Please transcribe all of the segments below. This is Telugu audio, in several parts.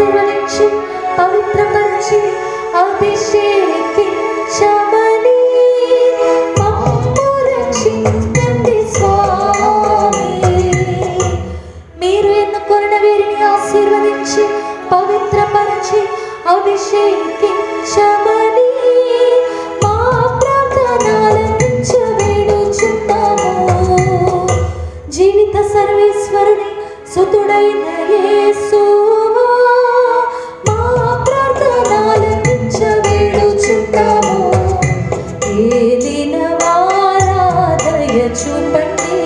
ఆశీర్వదించి పవిత్రపరిచి అభిషేకించమని రక్షించండి స్వామి. మీరు ఎన్నుకొన్న వీరిని ఆశీర్వదించి పవిత్రపరిచి అభిషేకించమని మా ప్రార్థనలకించ జీవిత సర్వేశ్వరుని సుతుడైన యేసు ఏదిన వారాధయ చూపండి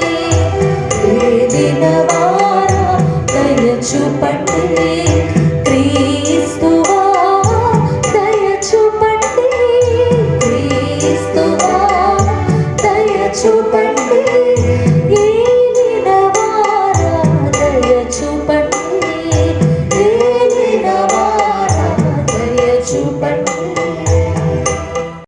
ఏదిన వారాధయ చూపండి